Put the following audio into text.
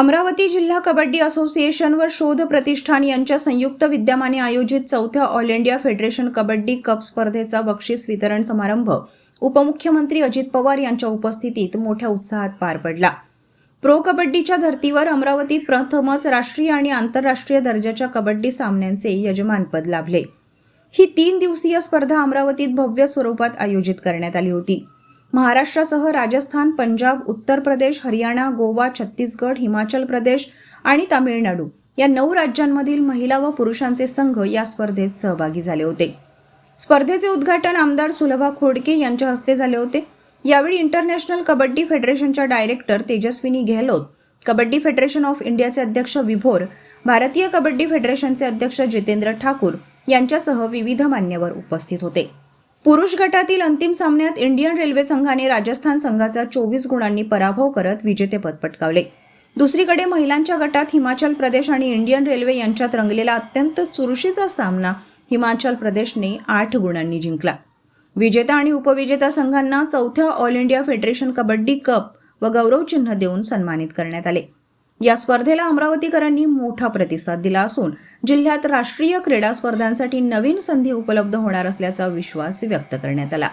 अमरावती जिल्हा कबड्डी असोसिएशन व शोध प्रतिष्ठान यांच्या संयुक्त विद्यमाने आयोजित चौथ्या All India federation kabaddi cup स्पर्धेचा बक्षीस वितरण समारंभ उपमुख्यमंत्री अजित पवार यांच्या उपस्थितीत मोठ्या उत्साहात पार पडला. प्रो कबड्डीच्या धर्तीवर अमरावतीत प्रथमच राष्ट्रीय आणि आंतरराष्ट्रीय दर्जाच्या कबड्डी सामन्यांचे यजमानपद लाभले. ही तीन दिवसीय स्पर्धा अमरावतीत भव्य स्वरूपात आयोजित करण्यात आली होती. महाराष्ट्रासह राजस्थान पंजाब उत्तर प्रदेश हरियाणा गोवा छत्तीसगड हिमाचल प्रदेश आणि तामिळनाडू या नऊ राज्यांमधील महिला व पुरुषांचे संघ या स्पर्धेत सहभागी झाले होते. स्पर्धेचे उद्घाटन आमदार सुलभा खोडके यांच्या हस्ते झाले होते. यावेळी इंटरनॅशनल कबड्डी फेडरेशनच्या director Tejaswini Gehlot kabaddi federation of इंडियाचे अध्यक्ष विभोर भारतीय कबड्डी फेडरेशनचे अध्यक्ष जितेंद्र ठाकूर यांच्यासह विविध मान्यवर उपस्थित होते. पुरुष गटातील अंतिम सामन्यात इंडियन रेल्वे संघाने राजस्थान संघाचा चोवीस गुणांनी पराभव करत विजेतेपद पटकावले. दुसरीकडे महिलांच्या गटात हिमाचल प्रदेश आणि इंडियन रेल्वे यांच्यात रंगलेला अत्यंत चुरशीचा सामना हिमाचल प्रदेशने आठ गुणांनी जिंकला. विजेता आणि उपविजेता संघांना चौथ्या All India federation kabaddi cup व गौरवचिन्ह देऊन सन्मानित करण्यात आले. या स्पर्धेला अमरावतीकरांनी मोठा प्रतिसाद दिला असून जिल्ह्यात राष्ट्रीय क्रीडा स्पर्धांसाठी नवीन संधी उपलब्ध होणार असल्याचा विश्वास व्यक्त करण्यात आला.